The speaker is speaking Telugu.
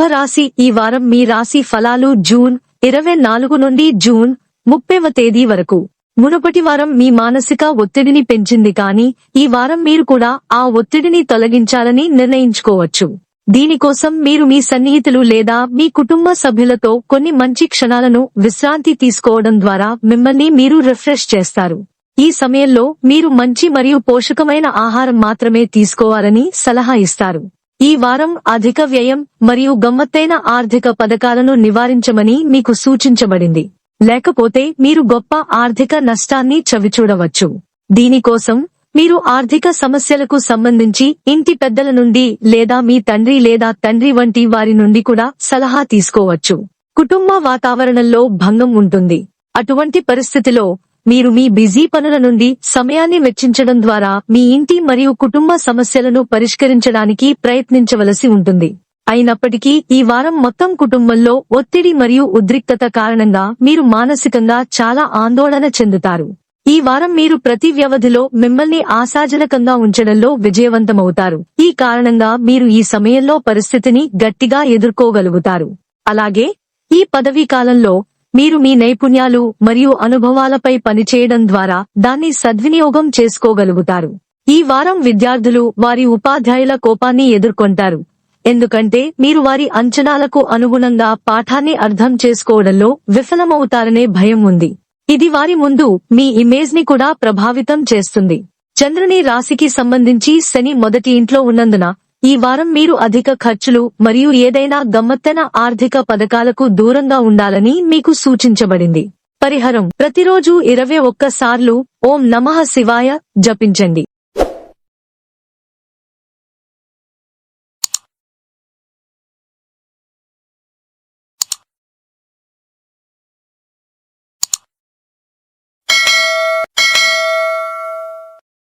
కుంభరాశి ఈ వారం మీ రాశి ఫలాలు జూన్ ఇరవై నాలుగు నుండి జూన్ ముప్పైవ తేదీ వరకు. మునుపటి వారం మీ మానసిక ఒత్తిడిని పెంచింది కానీ ఈ వారం మీరు కూడా ఆ ఒత్తిడిని తొలగించాలని నిర్ణయించుకోవచ్చు. దీనికోసం మీరు మీ సన్నిహితులు లేదా మీ కుటుంబ సభ్యులతో కొన్ని మంచి క్షణాలను విశ్రాంతి తీసుకోవడం ద్వారా మిమ్మల్ని మీరు రిఫ్రెష్ చేస్తారు. ఈ సమయంలో మీరు మంచి మరియు పోషకమైన ఆహారం మాత్రమే తీసుకోవాలని సలహా ఇస్తారు. ఈ వారం అధిక వ్యయం మరియు గమ్మత్తైన ఆర్థిక పథకాలను నివారించమని మీకు సూచించబడింది. లేకపోతే మీరు గొప్ప ఆర్థిక నష్టాన్ని చవిచూడవచ్చు. దీనికోసం మీరు ఆర్థిక సమస్యలకు సంబంధించి ఇంటి పెద్దల నుండి లేదా మీ తండ్రి లేదా తండ్రి వంటి వారి నుండి కూడా సలహా తీసుకోవచ్చు. కుటుంబ వాతావరణంలో భంగం ఉంటుంది. అటువంటి పరిస్థితిలో మీరు మీ బిజీ పనుల నుండి సమయాన్ని వెచ్చించడం ద్వారా మీ ఇంటి మరియు కుటుంబ సమస్యలను పరిష్కరించడానికి ప్రయత్నించవలసి ఉంటుంది. అయినప్పటికీ ఈ వారం మొత్తం కుటుంబంలో ఒత్తిడి మరియు ఉద్రిక్తత కారణంగా మీరు మానసికంగా చాలా ఆందోళన చెందుతారు. ఈ వారం మీరు ప్రతి వ్యవధిలో మిమ్మల్ని ఆశాజనకంగా ఉంచడంలో విజయవంతమవుతారు. ఈ కారణంగా మీరు ఈ సమయంలో పరిస్థితిని గట్టిగా ఎదుర్కోగలుగుతారు. అలాగే ఈ పదవీ కాలంలో మీరు మీ నైపుణ్యాలు మరియు అనుభవాలపై పనిచేయడం ద్వారా దాన్ని సద్వినియోగం చేసుకోగలుగుతారు. ఈ వారం విద్యార్థులు వారి ఉపాధ్యాయుల కోపాన్ని ఎదుర్కొంటారు. ఎందుకంటే మీరు వారి అంచనాలకు అనుగుణంగా పాఠాన్ని అర్థం చేసుకోవడంలో విఫలమవుతారనే భయం ఉంది. ఇది వారి ముందు మీ ఇమేజ్ని కూడా ప్రభావితం చేస్తుంది. చంద్రుని రాశికి సంబంధించి శని మొదటి ఇంట్లో ఉన్నందున ఈ వారం మీరు అధిక ఖర్చులు మరియు ఏదైనా గమ్మత్తన ఆర్థిక పథకాలకు దూరంగా ఉండాలని మీకు సూచించబడింది. పరిహారం. ప్రతిరోజు ఇరవై ఒక్కసార్లు ఓం నమః శివాయ జపించండి.